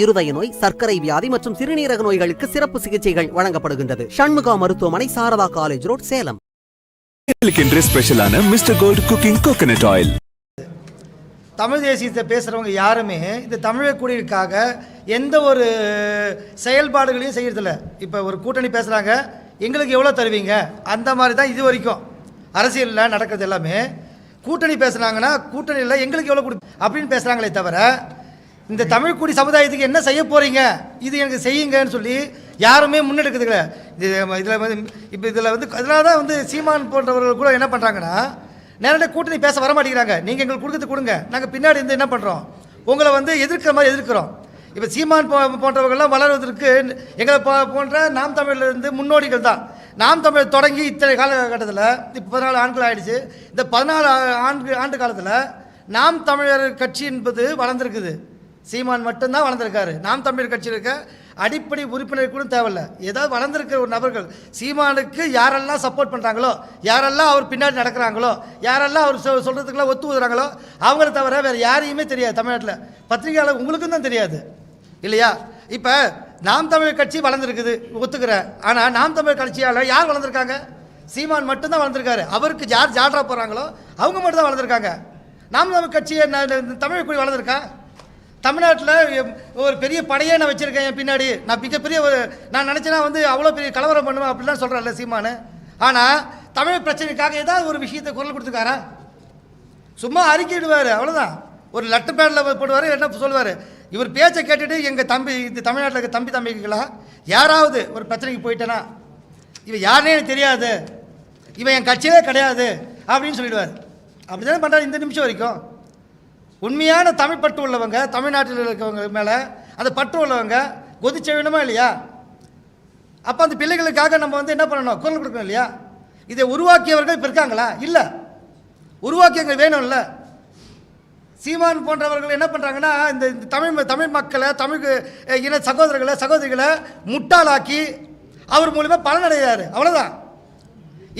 இருதய நோய் சர்க்கரை வியாதி மற்றும் சிறுநீரக நோய்களுக்கு சிறப்பு சிகிச்சைகள் வழங்கப்படுகின்றது. சண்முகா மருத்துவமனை சாரதா காலேஜ் ரோட் சேலம். என்ற ஸ்பெஷலான mister gold cooking coconut oil. Tamil தேசியத்தை பேசுகிறவங்க யாருமே இந்த தமிழக குடியிருக்காக எந்த ஒரு செயல்பாடுகளையும் செய்யறதில்ல. இப்போ ஒரு கூட்டணி பேசுகிறாங்க எங்களுக்கு எவ்வளோ தருவீங்க? அந்த மாதிரி தான் இது வரைக்கும். அரசியலில் நடக்கிறது எல்லாமே கூட்டணி பேசுனாங்கன்னா கூட்டணியில் எங்களுக்கு எவ்வளோ கொடு அப்படின்னு பேசுகிறாங்களே தவிர இந்த தமிழ் குடி சமுதாயத்துக்கு என்ன செய்ய போகிறீங்க இது எனக்கு செய்யுங்கன்னு சொல்லி யாருமே முன்னெடுக்கிறதுல இது இதில் வந்து இப்போ இதில் வந்து அதனால தான் வந்து சீமான் போன்றவர்கள் கூட என்ன பண்ணுறாங்கன்னா நேரடியாக கூட்டணி பேச வர மாட்டேங்கிறாங்க. நீங்கள் எங்களுக்கு கொடுக்கறது கொடுங்க. நாங்கள் பின்னாடி இருந்து என்ன பண்ணுறோம் உங்களை வந்து எதிர்க்கிற மாதிரி எதிர்க்கிறோம். இப்போ சீமான் போ போன்றவர்கள்லாம் வளர்வதற்கு எங்களை போ போன்ற நாம் தமிழிலிருந்து முன்னோடிகள் தான். நாம் தமிழ் தொடங்கி இத்தனை காலகட்டத்தில் இப்போ பதினாலு ஆண்டுகள் ஆகிடுச்சு இந்த பதினாலு ஆண்டு ஆண்டு காலத்தில் நாம் தமிழர் கட்சி என்பது வளர்ந்துருக்குது. சீமான் மட்டும்தான் வளர்ந்துருக்காரு. நாம் தமிழர் கட்சியில் இருக்க அடிப்படை உறுப்பினர் கூட தேவையில்ல. ஏதாவது வளர்ந்துருக்கிற ஒரு நபர்கள் சீமானுக்கு யாரெல்லாம் சப்போர்ட் பண்ணுறாங்களோ யாரெல்லாம் அவர் பின்னாடி நடக்கிறாங்களோ யாரெல்லாம் அவர் சொ சொல்கிறதுக்கெல்லாம் ஒத்து ஊதுறாங்களோ அவங்கள தவிர வேறு யாரையுமே தெரியாது தமிழ்நாட்டில். பத்திரிகையாளர் உங்களுக்கும் தான் தெரியாது. இல்லையா? இப்போ நாம் தமிழர் கட்சி வளர்ந்துருக்குது ஒத்துக்கிறேன். ஆனால் நாம் தமிழர் கட்சியால் யார் வளர்ந்துருக்காங்க? சீமான் மட்டும்தான் வளர்ந்துருக்காரு. அவருக்கு யார் ஜாட்ரா போகிறாங்களோ அவங்க மட்டும் தான் வளர்ந்துருக்காங்க. நாம் தமிழ் கட்சியை நான் தமிழ் குடி வளர்ந்துருக்கா? தமிழ்நாட்டில் ஒரு பெரிய படையே நான் வச்சுருக்கேன் என் பின்னாடி. நான் மிகப்பெரிய ஒரு நான் நினச்சேன்னா வந்து அவ்வளோ பெரிய கலவரம் பண்ணுவேன் அப்படிலாம் சொல்கிறேன்ல சீமானு. ஆனால் தமிழ் பிரச்சனைக்காக ஏதாவது ஒரு விஷயத்தை குரல் கொடுத்துருக்காரா? சும்மா அறிக்கையிடுவார் அவ்வளோதான் ஒரு லெட்டர் பேடில் போடுவார் என்ன சொல்லுவார்? இவர் பேச்சை கேட்டுட்டு எங்கள் தம்பி இது தமிழ்நாட்டில் இருக்க தம்பி தம்பிகளா யாராவது ஒரு பிரச்சனைக்கு போயிட்டேனா இவன் யாருனே எனக்கு தெரியாது. இவன் என் கட்சியே கிடையாது அப்படின்னு சொல்லிடுவார். அப்படி தானே பண்ணுறாரு இந்த நிமிஷம் வரைக்கும்? உண்மையான தமிழ் பற்று உள்ளவங்க தமிழ்நாட்டில் இருக்கவங்க மேலே அந்த பற்று உள்ளவங்க கொதிச்ச வேணுமா இல்லையா? அப்போ அந்த பிள்ளைகளுக்காக நம்ம வந்து என்ன பண்ணணும்? குரல் கொடுக்கணும் இல்லையா? இதை உருவாக்கியவர்கள் இப்போ இருக்காங்களா? இல்லை. உருவாக்கியவங்க வேணும்ல. சீமான் போன்றவர்கள் என்ன பண்ணுறாங்கன்னா இந்த தமிழ் தமிழ் மக்களை தமிழ் இன சகோதரர்களை சகோதரிகளை முட்டாளாக்கி அவர் மூலிமா பலனடைகிறார். அவ்வளோதான்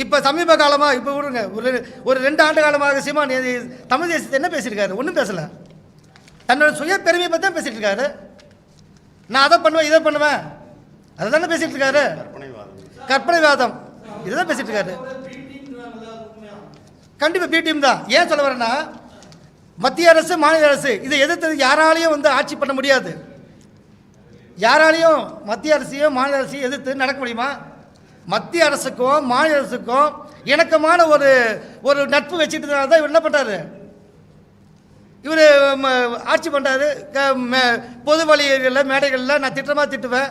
இப்போ சமீப காலமாக இப்போ விடுங்க. ஒரு ஒரு ரெண்டு ஆண்டு காலமாக சீமான் தமிழ் தேசத்தை என்ன பேசியிருக்காரு? ஒன்றும் பேசலை. தன்னோட சுய பெருமையை பற்றி தான் பேசிகிட்டு இருக்காரு நான் அதை பண்ணுவேன் இதை பண்ணுவேன். அதை தானே பேசிகிட்டு இருக்காரு கற்பனைவாதம். இதுதான் பேசிகிட்டு இருக்காரு கண்டிப்பாக பி டீம் தான். ஏன் சொல்ல வரேன்னா மத்திய அரசு மாநில அரசு இதை எதிர்த்து யாராலையும் வந்து ஆட்சி பண்ண முடியாது. யாராலையும் மத்திய அரசையும் மாநில அரசையும் எதிர்த்து நடக்க முடியுமா? மத்திய அரசுக்கும் மாநில அரசுக்கும் இணக்கமான ஒரு ஒரு நட்பு வச்சுக்கிட்டதுனால தான் இவர் என்ன பண்ணுறாரு இவர் ஆட்சி பண்ணுறாரு பொது வழிகளில் மேடைகளில் நான் திட்டமாக திட்டுவேன்.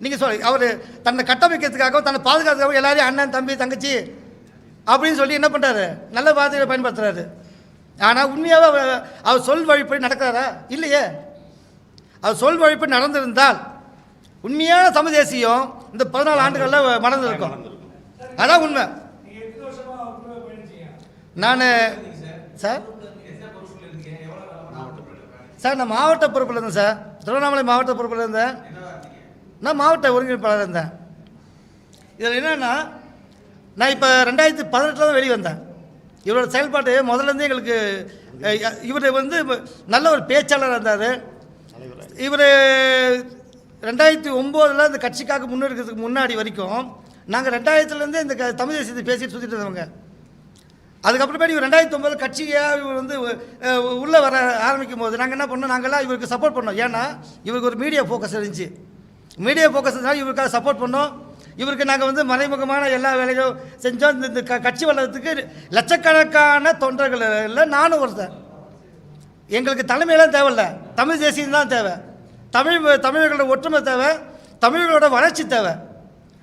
நீங்கள் சொல் அவர் தன்னை கட்டமைக்கிறதுக்காகவும் தன்னை பாதுகாத்துக்காகவும் எல்லாரையும் அண்ணன் தம்பி தங்கச்சி அப்படின்னு சொல்லி என்ன பண்ணுறாரு நல்ல வார்த்தைகளை பயன்படுத்துகிறாரு ஆனால் உண்மையாக அவர் அவர் சொல் வழிப்படி நடக்கிறாரா? இல்லையே. அவர் சொல் வழிப்படி நடந்திருந்தால் உண்மையான சமதேசியம் இந்த பதினாலு ஆண்டுகளில் மறந்துருக்கும் அதான் உண்மை. நான் சார்? சார் நான் மாவட்ட பொறுப்பில் இருந்தேன் சார். திருவண்ணாமலை மாவட்ட பொறுப்பில் இருந்தேன். நான் மாவட்ட ஒருங்கிணைப்பாளர் இருந்தேன். இதில் என்னென்னா நான் இப்போ ரெண்டாயிரத்தி பதினெட்டில் தான் வெளியே வந்தேன். இவரோட செயல்பாடு முதல்லேருந்தே எங்களுக்கு இவர் வந்து நல்ல ஒரு பேச்சாளராக இருந்தார். இவர் ரெண்டாயிரத்தி ஒம்போதில் இந்த கட்சிக்காக முன்னெடுக்கிறதுக்கு முன்னாடி வரைக்கும் நாங்கள் ரெண்டாயிரத்துலேருந்தே இந்த க- தமிழ் தேசியத்தை பேசிட்டு சுற்றிட்டு இருந்தவங்க. அதுக்கப்புறமேட்டு இவர் ரெண்டாயிரத்தி ஒம்பது கட்சியாக இவர் வந்து உள்ளே வர ஆரம்பிக்கும் போது நாங்கள் என்ன பண்ணோம்? நாங்கள்லாம் இவருக்கு சப்போர்ட் பண்ணோம். ஏன்னா இவருக்கு ஒரு மீடியா ஃபோக்கஸ் இருந்துச்சு. மீடியா ஃபோக்கஸ் இருந்தாலும் இவருக்காக சப்போர்ட் பண்ணோம். இவருக்கு நாங்கள் வந்து மறைமுகமான எல்லா வேலைகளும் செஞ்சோம். இந்த- இந்த க- கட்சி வளர்கிறதுக்கு லட்சக்கணக்கான தொண்டர்கள் இல்லை நானும் ஒருத்தன். எங்களுக்கு தலைமையெல்லாம் தேவையில்ல. தமிழ் தேசியம் தான் தேவை. தமிழ் தமிழர்களோட ஒற்றுமை தேவை தமிழர்களோட வளர்ச்சி தேவை.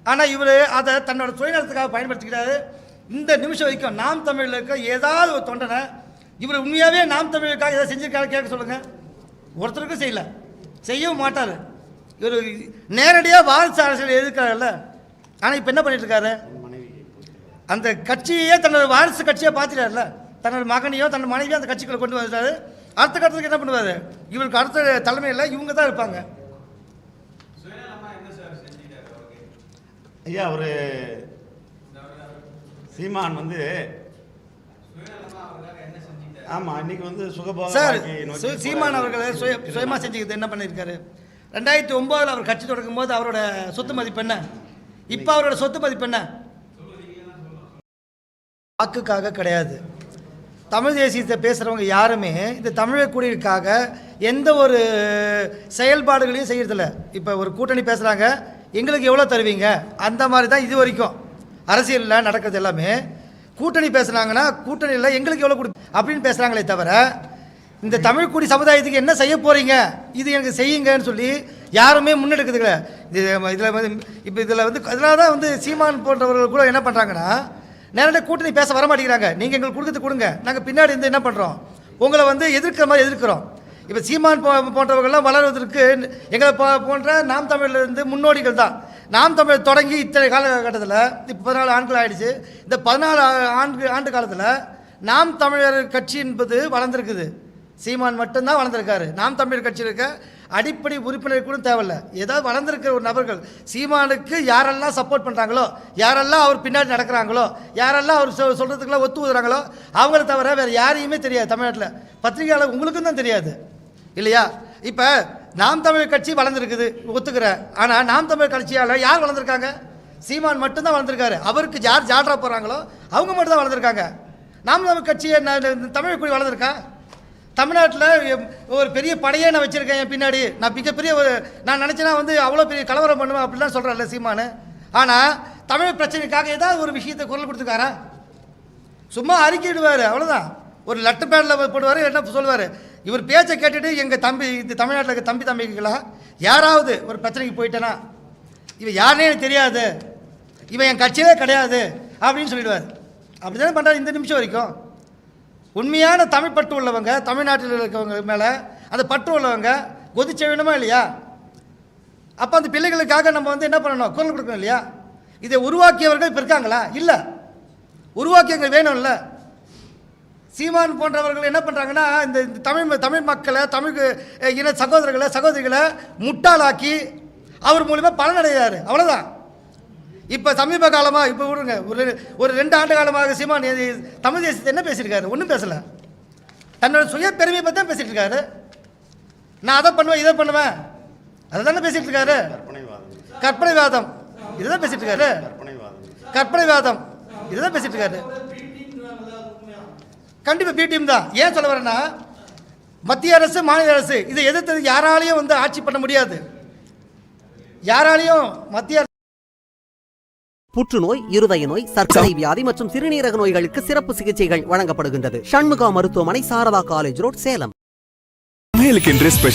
ஆனால் இவர் அதை தன்னோட சுயநலத்துக்காக பயன்படுத்திக்கிறாரு. இந்த நிமிஷம் வரைக்கும் நாம் தமிழில் இருக்க ஏதாவது ஒரு தொண்டனை இவர் உண்மையாகவே நாம் தமிழுக்காக ஏதாவது செஞ்சிருக்காரு கேட்க சொல்லுங்கள் ஒருத்தருக்கும் செய்யலை. செய்யவும் மாட்டார். இவர் நேரடியாக வாரிசு அரசியல் எதிர்க்கிறாருல்ல. ஆனால் இப்போ என்ன பண்ணிட்டுருக்காரு அந்த கட்சியே தன்னோட வாரிசு கட்சியை பார்த்துட்டார்ல தன்னோட மகனையோ தன்னோட மனைவியோ அந்த கட்சிக்குள்ளே கொண்டு வந்துட்டாரு. அடுத்த கட்டத்துக்கு என்ன பண்ணுவார்? இவருக்கு அடுத்த தலைமையில் இவங்க தான் இருப்பாங்க. ஐயா அவர் சீமான் வந்து ஆமா இன்னைக்கு வந்து சுகபோக சார் சீமான் அவர்கள் சுய சுயமாக செஞ்சுக்கிறது என்ன பண்ணியிருக்காரு? ரெண்டாயிரத்தி ஒம்போதில் அவர் கட்சி தொடங்கும் போது அவரோட சொத்து மதிப்பு என்ன? இப்போ அவரோட சொத்து மதிப்பு என்ன? வாக்குக்காக கிடையாது. தமிழ் தேசியத்தை பேசுகிறவங்க யாருமே இந்த தமிழர் குடியிருக்காக எந்த ஒரு செயல்பாடுகளையும் செய்கிறதில்ல இப்போ ஒரு கூட்டணி பேசுகிறாங்க எங்களுக்கு எவ்வளோ தருவீங்க? அந்த மாதிரி தான் இது வரைக்கும். அரசியலில் நடக்கிறது எல்லாமே. கூட்டணி பேசுனாங்கன்னா கூட்டணியில் எங்களுக்கு எவ்வளோ கொடு அப்படின்னு பேசுகிறாங்களே தவிர இந்த தமிழ் குடி சமுதாயத்துக்கு என்ன செய்ய போகிறீங்க இது எனக்கு செய்யுங்கன்னு சொல்லி யாருமே முன்னெடுக்கிறதுல இது இதில் வந்து இப்போ இதில் வந்து அதனால தான் வந்து சீமான் போன்றவர்கள் கூட என்ன பண்ணுறாங்கன்னா நேரடியாக கூட்டணி பேச வர மாட்டேங்கிறாங்க. நீங்கள் எங்களுக்கு கொடுக்கறது கொடுங்க. நாங்கள் பின்னாடி இருந்து என்ன பண்ணுறோம் உங்களை வந்து எதிர்க்கிற மாதிரி எதிர்க்கிறோம். இப்போ சீமான் போ போன்றவர்கள்லாம் வளர்வதற்கு எங்களை போ போன்ற நாம் தமிழிலிருந்து முன்னோடிகள் தான். நாம் தமிழ் தொடங்கி இத்தனை காலகட்டத்தில் இப்போ பதினாலு ஆண்டுகள் ஆகிடுச்சு இந்த பதினாலு ஆண்டு ஆண்டு காலத்தில் நாம் தமிழர் கட்சி என்பது வளர்ந்துருக்குது. சீமான் மட்டும்தான் வளர்ந்துருக்காரு. நாம் தமிழர் கட்சியில் இருக்க அடிப்படை உறுப்பினர் கூட தேவையில்ல. ஏதாவது வளர்ந்துருக்கிற ஒரு நபர்கள் சீமானுக்கு யாரெல்லாம் சப்போர்ட் பண்ணுறாங்களோ யாரெல்லாம் அவர் பின்னாடி நடக்கிறாங்களோ யாரெல்லாம் அவர் சொல் சொல்கிறதுக்கெல்லாம் ஒத்து ஊதுறாங்களோ அவங்கள தவிர வேறு யாரையுமே தெரியாது தமிழ்நாட்டில். பத்திரிகையாளர் உங்களுக்கும் தான் தெரியாது. இல்லையா? இப்போ நாம் தமிழ் கட்சி வளர்ந்துருக்குது ஒத்துக்கிறேன். ஆனால் நாம் தமிழ் கட்சியால் யார் வளர்ந்துருக்காங்க? சீமான் மட்டும்தான் வளர்ந்துருக்காரு. அவருக்கு யார் ஜாட்ரா போகிறாங்களோ அவங்க மட்டும் தான் வளர்ந்துருக்காங்க. நாம் தமிழ் கட்சியை நான் தமிழ் குடி வளர்ந்துருக்கான் தமிழ்நாட்டில் ஒரு பெரிய படையே நான் வச்சுருக்கேன் என் பின்னாடி. நான் மிகப்பெரிய ஒரு நான் நினச்சேன்னா வந்து அவ்வளோ பெரிய கலவரம் பண்ணுவேன் அப்படிலாம் சொல்கிறேன்ல சீமானு. ஆனால் தமிழ் பிரச்சனைக்காக ஏதாவது ஒரு விஷயத்தை குரல் கொடுத்துருக்காரா? சும்மா அறிக்கையிடுவார் அவ்வளோதான் ஒரு லெட்டர் பேடில் போடுவார் என்ன சொல்லுவார். இவர் பேச்சை கேட்டுட்டு எங்கள் தம்பி இது தமிழ்நாட்டில் இருக்க தம்பி தம்பிகளா யாராவது ஒரு பிரச்சனைக்கு போயிட்டேனா இவன் யாருனே எனக்கு தெரியாது. இவன் என் கட்சியிலே கிடையாது அப்படின்னு சொல்லிடுவார். அப்படி தானே பண்ணுறாரு இந்த நிமிஷம் வரைக்கும்? உண்மையான தமிழ் பற்று உள்ளவங்க தமிழ்நாட்டில் இருக்கவங்க மேலே அந்த பற்று உள்ளவங்க கொதிச்ச வேணுமா இல்லையா? அப்போ அந்த பிள்ளைகளுக்காக நம்ம வந்து என்ன பண்ணணும்? குரல் கொடுக்கணும் இல்லையா? இதை உருவாக்கியவர்கள் இப்போ இருக்காங்களா? இல்லை. உருவாக்கியவங்க வேணும்ல. சீமான் போன்றவர்கள் என்ன பண்ணுறாங்கன்னா இந்த இந்த தமிழ் தமிழ் மக்களை தமிழ் இன சகோதரர்களை சகோதரிகளை முட்டாளாக்கி அவர் மூலிமா பலனடைகிறார். அவ்வளோதான் இப்போ சமீப காலமாக இப்போ விடுங்க. ஒரு ஒரு ரெண்டு ஆண்டு காலமாக சீமான் தமிழ் தேசத்தை என்ன பேசியிருக்காரு? ஒன்றும் பேசலை. தன்னோட சுய பெருமையை பற்றி தான் பேசிகிட்டு இருக்காரு நான் அதை பண்ணுவேன் இதை பண்ணுவேன். அதை தானே பேசிகிட்டு இருக்காரு கற்பனைவாதம். கற்பனைவாதம் இதுதான் பேசிட்டு இருக்காரு கற்பனைவாதம். கற்பனைவாதம் இதுதான் பேசிட்டு இருக்காரு கண்டிப்பாக பிடிஎம் தான். ஏன் சொல்ல வரேன்னா மத்திய அரசு மாநில அரசு இதை எதிர்த்து யாராலையும் வந்து ஆட்சி பண்ண முடியாது. யாராலையும் மத்திய அரசு புற்றுநோய் இருதய நோய் சர்க்கரை வியாதி மற்றும் சிறுநீரக நோய்களுக்கு சிறப்பு சிகிச்சைகள் வழங்கப்படுகின்றது. சண்முகா மருத்துவமனை Sarada college road Salem. Special